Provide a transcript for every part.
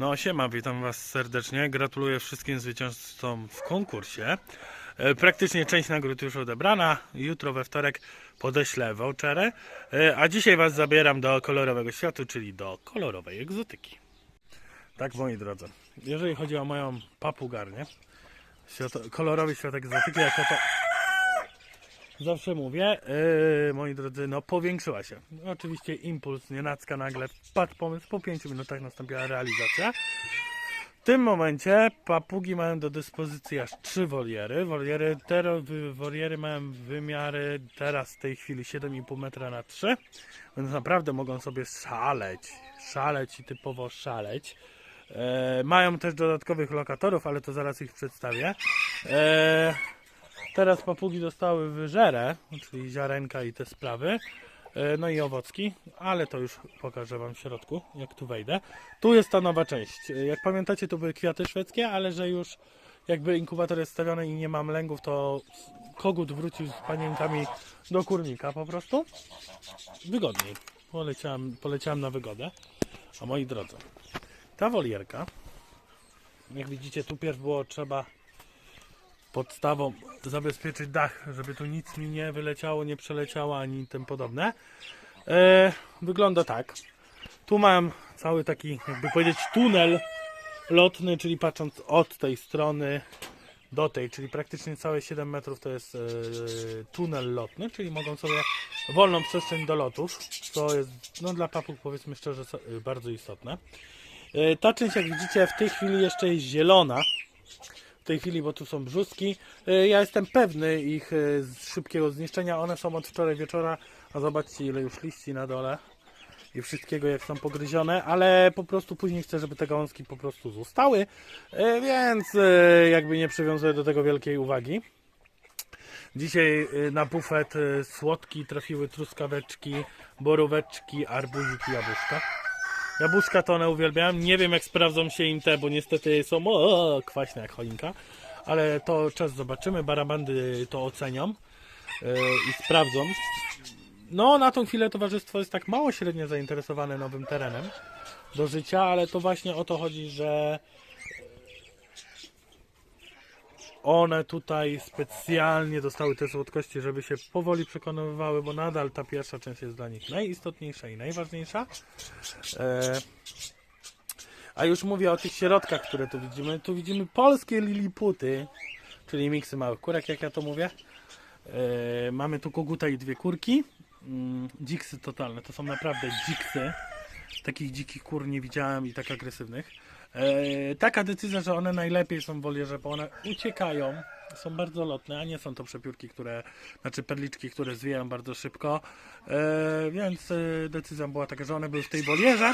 No siema, witam Was serdecznie. Gratuluję wszystkim zwycięzcom w konkursie. E, Praktycznie część nagród już odebrana. Jutro we wtorek podeślę vouchery. E, A dzisiaj Was zabieram do kolorowego światu, czyli do kolorowej egzotyki. Tak, moi drodzy. Jeżeli chodzi o moją papugarnię, kolorowy świat egzotyki, jak ja to zawsze mówię, yy, moi drodzy, no powiększyła się. Oczywiście impuls, nienacka nagle wpadł pomysł, po 5 minutach nastąpiła realizacja. W tym momencie papugi mają do dyspozycji aż trzy woliery. Woliery, te woliery mają wymiary teraz w tej chwili 7,5 metra na 3, więc naprawdę mogą sobie szaleć, szaleć i typowo szaleć. E, mają też dodatkowych lokatorów, ale to zaraz ich przedstawię. E, Teraz papugi dostały wyżerę, czyli ziarenka i te sprawy. E, No i owocki, ale to już pokażę Wam w środku, jak tu wejdę. Tu jest ta nowa część. E, Jak pamiętacie, to były kwiaty szwedzkie, ale że już jakby inkubator jest stawiony i nie mam lęgów, to kogut wrócił z panienkami do kurnika po prostu. Wygodniej. Poleciałem, poleciałem na wygodę. A moi drodzy, ta wolierka, jak widzicie, tu pierw było trzeba podstawą zabezpieczyć dach, żeby tu nic mi nie wyleciało, nie przeleciało ani tym podobne. E, wygląda tak. Tu mam cały taki, jakby powiedzieć, tunel lotny, czyli patrząc od tej strony do tej, czyli praktycznie całe 7 metrów to jest e, tunel lotny, czyli mogą sobie wolną przestrzeń do lotów, co jest no, dla papug powiedzmy szczerze bardzo istotne. E, ta część jak widzicie w tej chwili jeszcze jest zielona, w tej chwili, bo tu są brzuski. E, Ja jestem pewny ich e, szybkiego zniszczenia. One są od wczoraj wieczora, a zobaczcie ile już liści na dole i wszystkiego jak są pogryzione, ale po prostu później chcę, żeby te gałązki po prostu zostały, e, więc jakby nie przywiązuję do tego wielkiej uwagi. Dzisiaj na bufet słodki trafiły truskaweczki, boróweczki, arbuzik i jabłuszka. Jabłuszka to one uwielbiam. Nie wiem jak sprawdzą się im te, bo niestety są o, kwaśne jak choinka. Ale to czas zobaczymy. Barabandy to ocenią yy, i sprawdzą. No, na tą chwilę towarzystwo jest tak mało średnio zainteresowane nowym terenem do życia, ale to właśnie o to chodzi, że one tutaj specjalnie dostały te słodkości, żeby się powoli przekonywały, bo nadal ta pierwsza część jest dla nich najistotniejsza i najważniejsza. E, a już mówię o tych środkach, które tu widzimy. Tu widzimy polskie liliputy, czyli miksy małych kurek, jak ja to mówię. E, mamy tu koguta i dwie kurki. Mm, dziksy totalne, to są naprawdę dziksy. Takich dzikich kur nie widziałem i tak agresywnych. E, taka decyzja, że one najlepiej są w wolierze, bo one uciekają, są bardzo lotne, a nie są to przepiórki, które, znaczy perliczki, które zwijają bardzo szybko. E, więc e, decyzja była taka, że one były w tej wolierze.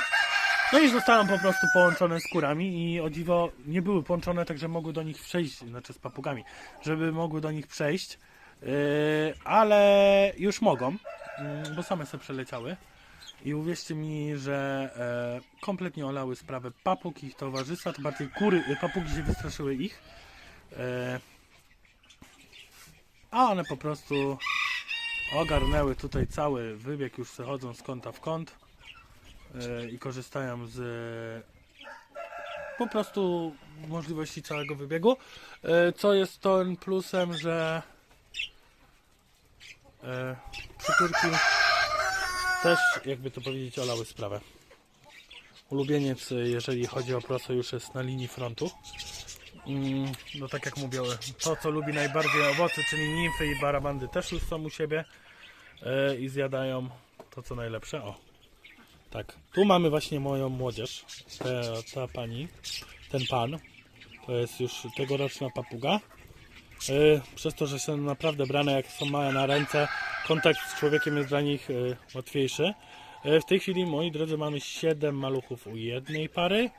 No i zostały po prostu połączone z kurami i o dziwo nie były połączone, tak że mogły do nich przejść, znaczy z papugami, żeby mogły do nich przejść, ale już mogą, mm, bo same sobie przeleciały. I uwierzcie mi, że e, kompletnie olały sprawę papug ich towarzystwa, to bardziej kury, e, papugi się wystraszyły ich. E, a one po prostu ogarnęły tutaj cały wybieg, już chodzą z kąta w kąt e, i korzystają z po prostu możliwości całego wybiegu. E, co jest tym plusem, że e, też, jakby to powiedzieć, olały sprawę. Ulubieniec, jeżeli chodzi o proso, już jest na linii frontu. Mm, No tak jak mówię, to co lubi najbardziej owoce, czyli nimfy i barabandy też już są u siebie e, i zjadają to co najlepsze. O, tak. Tu mamy właśnie moją młodzież. Ta, ta pani, ten pan, to jest już tegoroczna papuga. E, Przez to, że są naprawdę brane jak są małe na ręce, kontakt z człowiekiem jest dla nich e, łatwiejszy. E, W tej chwili, moi drodzy, mamy 7 maluchów u jednej pary,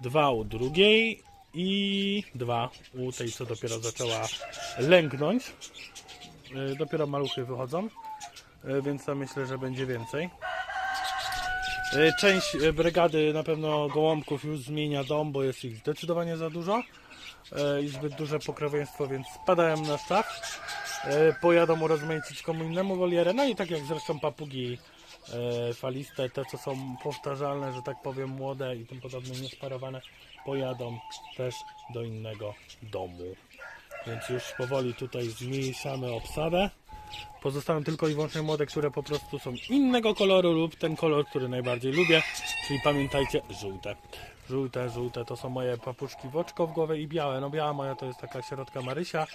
dwa u drugiej i dwa u tej, co dopiero zaczęła lęknąć. E, Dopiero maluchy wychodzą, więc to myślę, że będzie więcej. Część brygady na pewno gołąbków już zmienia dom, bo jest ich zdecydowanie za dużo i zbyt duże pokrewieństwo, więc spadają na sztab. E, Pojadą urozmaicić komu innemu wolierę, no i tak jak zresztą papugi e, faliste, te co są powtarzalne, że tak powiem, młode i tym podobne, niesparowane, pojadą też do innego domu. Więc już powoli tutaj zmniejszamy obsadę. Pozostaną tylko i wyłącznie młode, które po prostu są innego koloru lub ten kolor, który najbardziej lubię, czyli pamiętajcie, żółte. Żółte, żółte to są moje papuszki w oczko w głowę i białe. No biała moja to jest taka środka Marysia,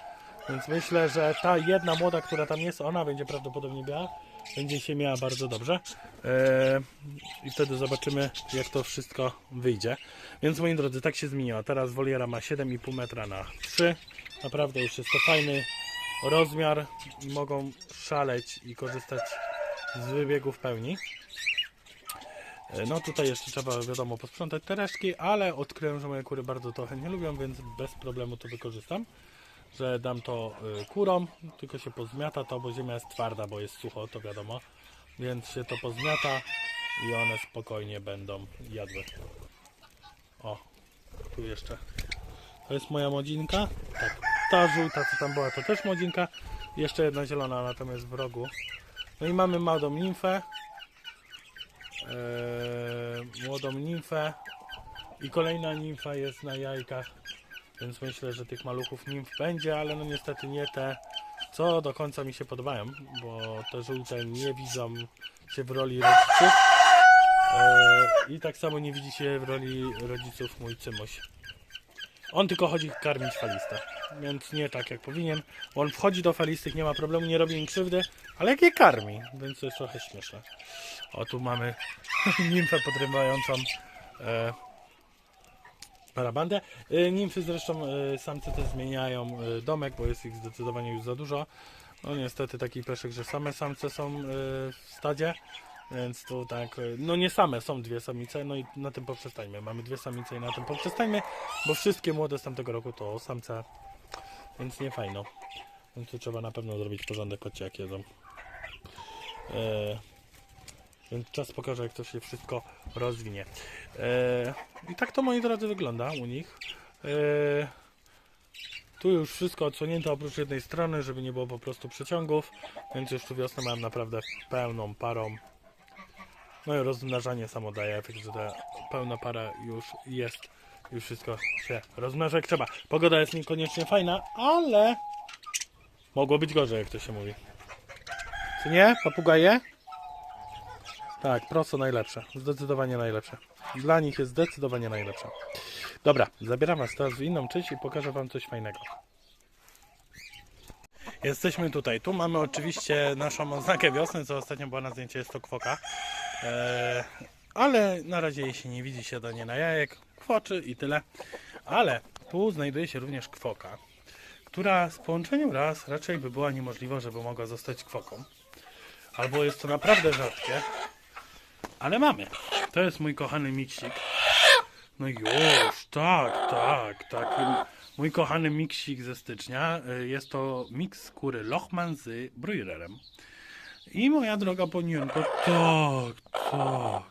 więc myślę, że ta jedna młoda, która tam jest, ona będzie prawdopodobnie biała. Będzie się miała bardzo dobrze. Eee, I wtedy zobaczymy, jak to wszystko wyjdzie. Więc moi drodzy, tak się zmieniło. Teraz woliera ma 7,5 metra na 3. Naprawdę już jest to fajny rozmiar i mogą szaleć i korzystać z wybiegów pełni. E, No tutaj jeszcze trzeba wiadomo posprzątać te resztki, ale odkryłem, że moje kury bardzo to chętnie lubią, więc bez problemu to wykorzystam. Że dam to y, kurom, tylko się pozmiata to, bo ziemia jest twarda, bo jest sucho, to wiadomo. Więc się to pozmiata i one spokojnie będą jadły. O, tu jeszcze. To jest moja młodzinka. Tak, ta żółta, co tam była, to też młodzinka. Jeszcze jedna zielona, natomiast w rogu. No i mamy młodą nimfę. Eee, młodą nimfę. I kolejna nimfa jest na jajkach. Więc myślę, że tych maluchów nimf będzie, ale no niestety nie te, co do końca mi się podobają, bo te żółte nie widzą się w roli rodziców. Eee, I tak samo nie widzi się w roli rodziców mój cymoś. On tylko chodzi karmić falistę, więc nie tak jak powinien. On wchodzi do falistych, nie ma problemu, nie robi im krzywdy, ale jak je karmi, więc to jest trochę śmieszne. O, tu mamy nimfę podrywającą e, parabandę. E, nimfy zresztą, e, samce też zmieniają e, domek, bo jest ich zdecydowanie już za dużo. No niestety taki peszek, że same samce są w stadzie. Więc tu tak, no nie same, są dwie samice, no i na tym poprzestańmy. Mamy dwie samice i na tym poprzestańmy, bo wszystkie młode z tamtego roku to samce, więc nie fajno. Więc tu trzeba na pewno zrobić porządek, chodźcie jak jedzą. E, więc czas pokaże, jak to się wszystko rozwinie. E, I tak to, moi drodzy, wygląda u nich. E, tu już wszystko odsłonięte oprócz jednej strony, żeby nie było po prostu przeciągów, więc już tu wiosnę mam naprawdę pełną parą. No i rozmnażanie samo daje efekt, że ta pełna para już jest. Już wszystko się rozmnaża jak trzeba. Pogoda jest niekoniecznie fajna, ale mogło być gorzej, jak to się mówi. Czy nie? Papugaje? Tak, prosto najlepsze. Zdecydowanie najlepsze. Dla nich jest zdecydowanie najlepsze. Dobra, zabieram Was teraz w inną część i pokażę Wam coś fajnego. Jesteśmy tutaj. Tu mamy oczywiście naszą oznakę wiosny, co ostatnio była na zdjęciu, jest to kwoka. Eee, ale na razie jej się nie widzi siadanie na jajek, kwoczy i tyle. Ale tu znajduje się również kwoka, która z połączeniem raz raczej by była niemożliwa, żeby mogła zostać kwoką. Albo jest to naprawdę rzadkie. Ale mamy. To jest mój kochany miksik. No już, tak, tak, tak. Mój kochany miksik ze stycznia. y, Jest to miks skóry Lochman z broilerem. I moja droga ponienko, tak, tak,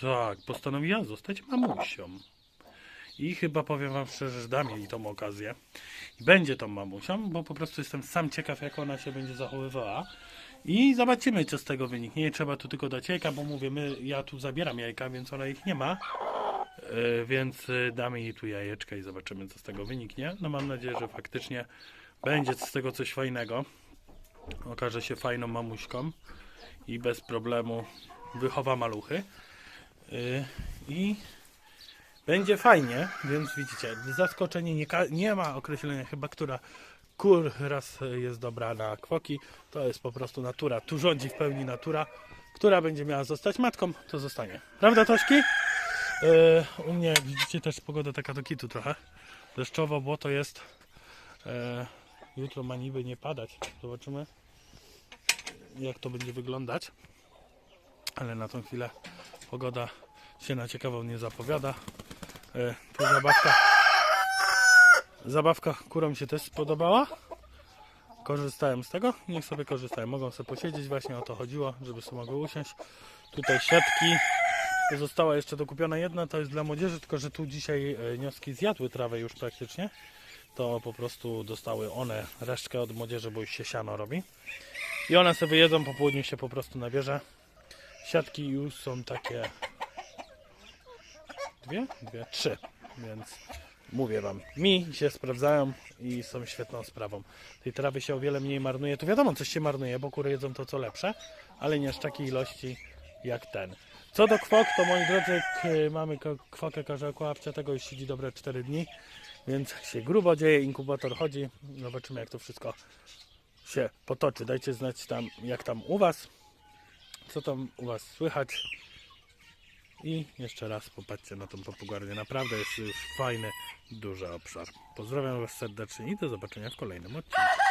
tak, postanowiła zostać mamusią. I chyba powiem wam szczerze, że dam jej tą okazję. Będzie tą mamusią, bo po prostu jestem sam ciekaw, jak ona się będzie zachowywała. I zobaczymy, co z tego wyniknie. Nie trzeba tu tylko dać jajka, bo mówię, my, ja tu zabieram jajka, więc ona ich nie ma. E, więc e, damy jej tu jajeczka i zobaczymy, co z tego wyniknie. No mam nadzieję, że faktycznie będzie z tego coś fajnego. Okaże się fajną mamuśką i bez problemu wychowa maluchy. E, I będzie fajnie, więc widzicie, zaskoczenie nie, nie ma określenia chyba, która kur raz jest dobra na kwoki. To jest po prostu natura. Tu rządzi w pełni natura. Która będzie miała zostać matką, to zostanie. Prawda, Tośki? E, u mnie, widzicie, też pogoda taka do kitu trochę. Deszczowo, błoto jest. E, jutro ma niby nie padać. Zobaczymy, jak to będzie wyglądać. Ale na tą chwilę pogoda się na ciekawą nie zapowiada. E, tu zabawka. Zabawka kurom się też spodobała. Korzystałem z tego, niech sobie korzystają. Mogą sobie posiedzieć, właśnie o to chodziło, żeby sobie mogły usiąść. Tutaj siatki. Została jeszcze dokupiona jedna, to jest dla młodzieży, tylko że tu dzisiaj e, nioski zjadły trawę już praktycznie. To po prostu dostały one resztkę od młodzieży, bo już się siano robi. I one sobie jedzą, po południu się po prostu nabierze. Siatki już są takie dwie? Dwie, trzy. Więc mówię wam, mi się sprawdzają i są świetną sprawą. Tej trawy się o wiele mniej marnuje. Tu wiadomo, coś się marnuje, bo kury jedzą to co lepsze, ale nie aż takiej ilości jak ten. Co do kwok, to moi drodzy, mamy kwokę karzełkławcia, tego już siedzi dobre 4 dni, więc się grubo dzieje, inkubator chodzi. Zobaczymy jak to wszystko się potoczy. Dajcie znać tam, jak tam u Was, co tam u Was słychać. I jeszcze raz popatrzcie na tą papugarnię. Naprawdę jest już fajny, duży obszar. Pozdrawiam Was serdecznie i do zobaczenia w kolejnym odcinku.